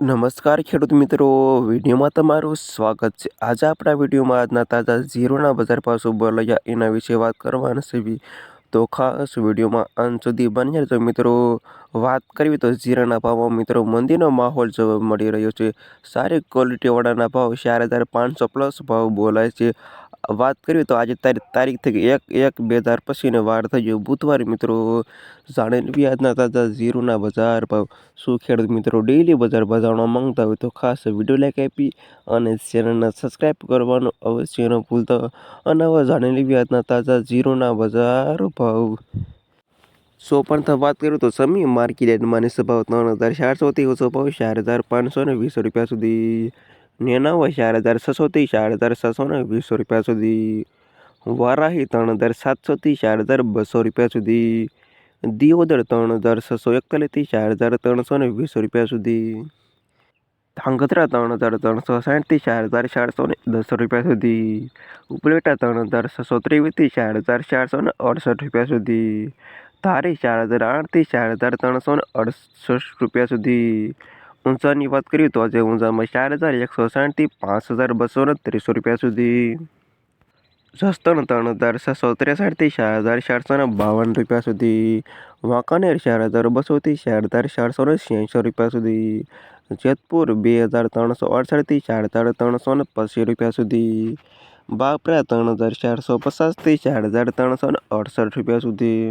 નમસ્કાર ખેડૂત મિત્રો, વિડીયોમાં તમારું સ્વાગત છે. આજે આપણા વિડીયોમાં આજના તાજા ઝીરોના બજાર ભાવ શું બોલાયા એના વિશે વાત કરવાના છે. તો ખાસ વિડીયોમાં અંત સુધી બની તો મિત્રો. વાત કરવી તો જીરાના ભાવમાં મિત્રો મંદીનો માહોલ જોવા મળી રહ્યો છે. સારી ક્વોલિટીવાળાના ભાવ ચાર હજાર પાંચસો પ્લસ ભાવ બોલાય છે. વાત કરીએ તો આજે તારીખ તારીખ થઈ એક એક બે હજાર પછીને વાર થઈ ગયો. બુધવારે મિત્રો જાણે વ્યાજના તાજા ઝીરોના બજાર ભાવ શું ખેડૂત મિત્રો ડેઈલી બજાર ભજવવા માંગતા હોય તો ખાસ વીડિયો લાઈક આપી અને ચેનલને સબસ્ક્રાઈબ કરવાનું અવશ્ય ન ભૂલતા. અને હવે જાણેલી વ્યાજના તાજા ઝીરોના બજાર ભાવ સો પણ વાત કરું તો સમી માર્કેટ યાર્ડમાં ભાવ ત્રણ હજાર ચારસોથી ઓછો ભાવ ચાર હજાર પાંચસો ને વીસ રૂપિયા સુધી. નેનાવા ચાર હજાર છસોથી ચાર હજાર છસો ને વીસો રૂપિયા સુધી. વારાહી ત્રણ હજાર સાતસોથી ચાર હજાર બસો રૂપિયા સુધી. દિયોદર ત્રણ હજાર છસો એકતાલીસથી ચાર હજાર ત્રણસો ને વીસો રૂપિયા સુધી. ધાંગધ્રા ત્રણ હજાર ત્રણસો સાઠથી ચાર હજાર ચારસો ને દસ રૂપિયા સુધી. ઉપલેટા ત્રણ હજાર છસો ત્રેવીસથી ચાર હજાર ચારસો ને અડસઠ રૂપિયા સુધી. ધારી ચાર હજાર આઠથી ચાર હજાર ત્રણસો ને અડસઠ રૂપિયા સુધી. ઊંચાની વાત કરીએ તો આજે ઊંઝામાં ચાર હજાર એકસો સાઠથી પાંચ હજાર બસો ને ત્રીસો રૂપિયા સુધી. સસ્તણ ત્રણ હજાર છસો ત્રેસઠથી ચાર હજાર ચારસો ને બાવન રૂપિયા સુધી. વાંકાનેર ચાર હજાર બસોથી ચાર હજાર ચારસો ને છ્યાસી રૂપિયા સુધી. જેતપુર બે હજાર ત્રણસો અડસઠથી ચાર હજાર ત્રણસો ને પચીસ રૂપિયા સુધી. બાપરા ત્રણ હજાર ચારસો પચાસથી ચાર હજાર ત્રણસો ને અડસઠ રૂપિયા સુધી.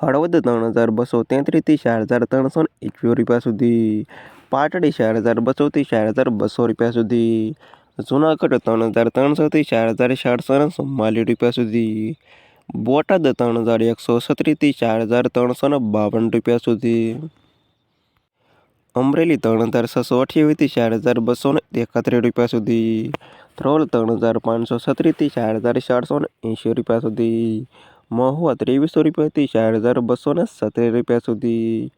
હળવદ ત્રણ હજાર બસો તેત્રીસથી ચાર હજાર ત્રણસો એકવીસ રૂપિયા સુધી. પાટડી ચાર હજાર બસોથી ચાર હજાર બસો રૂપિયા સુધી. જુનાગઢ ત્રણ હજાર ત્રણસોથી ચાર હજાર ચારસો ને ચુમ્માલીસ રૂપિયા સુધી. બોટાદ ત્રણ હજાર એકસો છત્રીસથી ચાર હજાર ત્રણસો ને બાવન રૂપિયા સુધી. અમરેલી ત્રણ હજાર છસો અઠ્યાવીસથી ચાર હજાર બસો ને એકત્રીસ રૂપિયા સુધી. ધ્રોલ ત્રણ હજાર પાંચસો છત્રીસથી ચાર હજાર ચારસો ને એંશી રૂપિયા સુધી. મહુવા ત્રેવીસો રૂપિયાથી ચાર હજાર બસો ને સત્તેર રૂપિયા સુધી.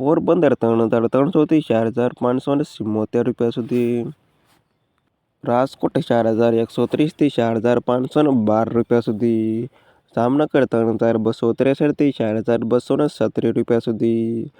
પોરબંદર ત્રણ હજાર ત્રણસોથી ચાર હજાર પાંચસો ને સિત્તોતેર રૂપિયા સુધી. રાજકોટ ચાર હજાર એકસો ત્રીસથી ચાર હજાર પાંચસો ને બાર રૂપિયા સુધી. જામનગર ત્રણ હજાર બસો ત્રેસઠથી ચાર હજાર બસો ને સત્રીસ રૂપિયા સુધી.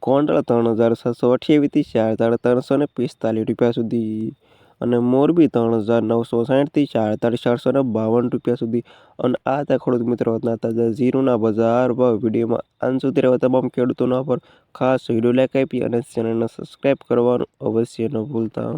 ગોંડલ ત્રણ હજાર છસો અઠ્યાવીસથી ચાર હજાર ત્રણસો ને પિસ્તાલીસ રૂપિયા સુધી. અને મોરબી ત્રણ હજાર નવસો સાઠથી ચાર હજાર ચારસો ને બાવન રૂપિયા સુધી. અને આ હતા ખેડૂત મિત્રો હતા તાજા ઝીરોના બજાર ભાવ વિડીયોમાં. અંત સુધી રહેવા તમામ ખેડૂતોના પર ખાસ વીડિયો લાઈક આપી અને ચેનલને સબસ્ક્રાઈબ કરવાનું અવશ્ય ન ભૂલતા.